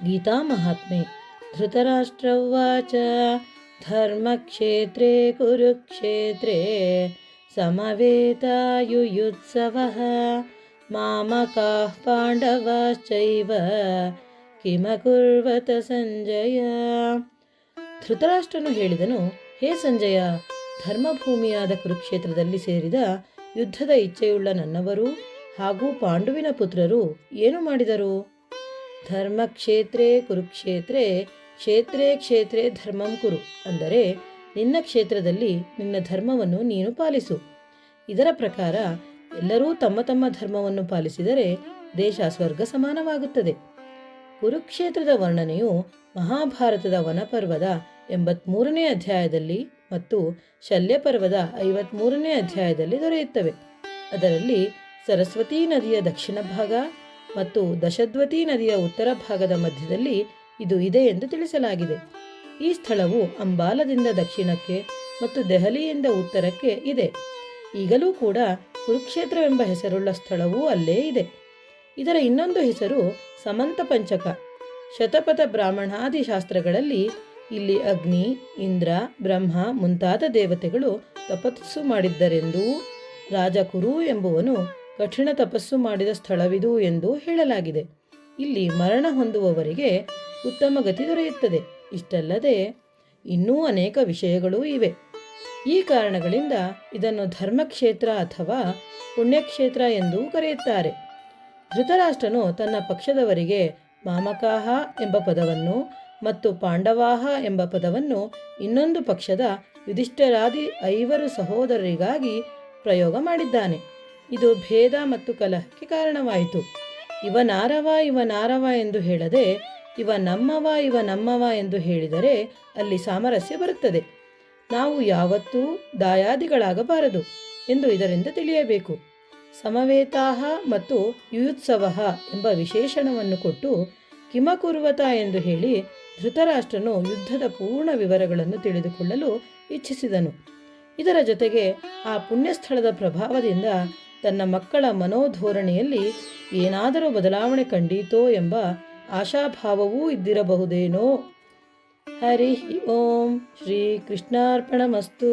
गीतामहात्म्ये धृतराष्ट्र उवाच धर्मक्षेत्रे कुरुक्षेत्रे समवेतायुयुत्सवः मामकाः पाण्डवाश्चैव ಕಿಮಕುರ್ವತ ಸಂಜಯ ಧೃತರಾಷ್ಟ್ರನು ಹೇಳಿದನು ಹೇ ಸಂಜಯ ಧರ್ಮಭೂಮಿಯಾದ ಕುರುಕ್ಷೇತ್ರದಲ್ಲಿ ಸೇರಿದ ಯುದ್ಧದ ಇಚ್ಛೆಯುಳ್ಳ ನನ್ನವರು ಹಾಗೂ ಪಾಂಡುವಿನ ಪುತ್ರರು ಏನು ಮಾಡಿದರು ಧರ್ಮಕ್ಷೇತ್ರೇ ಕುರುಕ್ಷೇತ್ರೇ, ಕ್ಷೇತ್ರೇ ಕ್ಷೇತ್ರೇ ಧರ್ಮಂ ಕುರು. ಅಂದರೆ, ನಿನ್ನ ಕ್ಷೇತ್ರದಲ್ಲಿ ನಿನ್ನ ಧರ್ಮವನ್ನು ನೀನು ಪಾಲಿಸು. ಇದರ ಪ್ರಕಾರ, ಎಲ್ಲರೂ ತಮ್ಮ ತಮ್ಮ ಧರ್ಮವನ್ನು ಪಾಲಿಸಿದರೆ ದೇಶ ಸ್ವರ್ಗ ಸಮಾನವಾಗುತ್ತದೆ. ಕುರುಕ್ಷೇತ್ರದ ವರ್ಣನೆಯು ಮಹಾಭಾರತದ ವನಪರ್ವದ ಎಂಬತ್ಮೂರನೇ ಅಧ್ಯಾಯದಲ್ಲಿ ಮತ್ತು ಶಲ್ಯಪರ್ವದ ಐವತ್ಮೂರನೇ ಅಧ್ಯಾಯದಲ್ಲಿ ದೊರೆಯುತ್ತವೆ. ಅದರಲ್ಲಿ ಸರಸ್ವತೀ ನದಿಯ ದಕ್ಷಿಣ ಭಾಗ ಮತ್ತು ದಶದ್ವತಿ ನದಿಯ ಉತ್ತರ ಭಾಗದ ಮಧ್ಯದಲ್ಲಿ ಇದು ಇದೆ ಎಂದು ತಿಳಿಸಲಾಗಿದೆ. ಈ ಸ್ಥಳವು ಅಂಬಾಲದಿಂದ ದಕ್ಷಿಣಕ್ಕೆ ಮತ್ತು ದೆಹಲಿಯಿಂದ ಉತ್ತರಕ್ಕೆ ಇದೆ. ಈಗಲೂ ಕೂಡ ಕುರುಕ್ಷೇತ್ರವೆಂಬ ಹೆಸರುಳ್ಳ ಸ್ಥಳವೂ ಅಲ್ಲೇ ಇದೆ. ಇದರ ಇನ್ನೊಂದು ಹೆಸರು ಸಮಂತ ಪಂಚಕ. ಶತಪಥ ಬ್ರಾಹ್ಮಣಾದಿ ಶಾಸ್ತ್ರಗಳಲ್ಲಿ ಇಲ್ಲಿ ಅಗ್ನಿ, ಇಂದ್ರ, ಬ್ರಹ್ಮ ಮುಂತಾದ ದೇವತೆಗಳು ತಪಸ್ಸು ಮಾಡಿದ್ದರೆಂದೂ ರಾಜಕುರು ಎಂಬುವನು ಕಠಿಣ ತಪಸ್ಸು ಮಾಡಿದ ಸ್ಥಳವಿದು ಎಂದು ಹೇಳಲಾಗಿದೆ. ಇಲ್ಲಿ ಮರಣ ಹೊಂದುವವರಿಗೆ ಉತ್ತಮ ಗತಿ ದೊರೆಯುತ್ತದೆ. ಇಷ್ಟಲ್ಲದೆ ಇನ್ನೂ ಅನೇಕ ವಿಷಯಗಳೂ ಇವೆ. ಈ ಕಾರಣಗಳಿಂದ ಇದನ್ನು ಧರ್ಮಕ್ಷೇತ್ರ ಅಥವಾ ಪುಣ್ಯಕ್ಷೇತ್ರ ಎಂದೂ ಕರೆಯುತ್ತಾರೆ. ಧೃತರಾಷ್ಟ್ರನು ತನ್ನ ಪಕ್ಷದವರಿಗೆ ಮಾಮಕಾಹ ಎಂಬ ಪದವನ್ನು ಮತ್ತು ಪಾಂಡವಾಹ ಎಂಬ ಪದವನ್ನು ಇನ್ನೊಂದು ಪಕ್ಷದ ಯುಧಿಷ್ಠರಾದಿ ಐವರು ಸಹೋದರರಿಗಾಗಿ ಪ್ರಯೋಗ ಮಾಡಿದ್ದಾನೆ. ಇದು ಭೇದ ಮತ್ತು ಕಲಹಕ್ಕೆ ಕಾರಣವಾಯಿತು. ಇವ ನಾರವ ಇವ ನಾರವ ಎಂದು ಹೇಳದೆ, ಇವ ನಮ್ಮವ ಇವ ನಮ್ಮವ ಎಂದು ಹೇಳಿದರೆ ಅಲ್ಲಿ ಸಾಮರಸ್ಯ ಬರುತ್ತದೆ. ನಾವು ಯಾವತ್ತೂ ದಾಯಾದಿಗಳಾಗಬಾರದು ಎಂದು ಇದರಿಂದ ತಿಳಿಯಬೇಕು. ಸಮವೇತಾಹ ಮತ್ತು ಯುಯುತ್ಸವ ಎಂಬ ವಿಶೇಷಣವನ್ನು ಕೊಟ್ಟು ಕಿಮಕುರ್ವತ ಎಂದು ಹೇಳಿ ಧೃತರಾಷ್ಟ್ರನು ಯುದ್ಧದ ಪೂರ್ಣ ವಿವರಗಳನ್ನು ತಿಳಿದುಕೊಳ್ಳಲು ಇಚ್ಛಿಸಿದನು. ಇದರ ಜೊತೆಗೆ ಆ ಪುಣ್ಯಸ್ಥಳದ ಪ್ರಭಾವದಿಂದ ತನ್ನ ಮಕ್ಕಳ ಮನೋಧೋರಣೆಯಲ್ಲಿ ಏನಾದರೂ ಬದಲಾವಣೆ ಕಂಡೀತೋ ಎಂಬ ಆಶಾಭಾವವೂ ಇದ್ದಿರಬಹುದೇನೋ? ಹರಿ ಓಂ ಶ್ರೀ ಕೃಷ್ಣಾರ್ಪಣಮಸ್ತು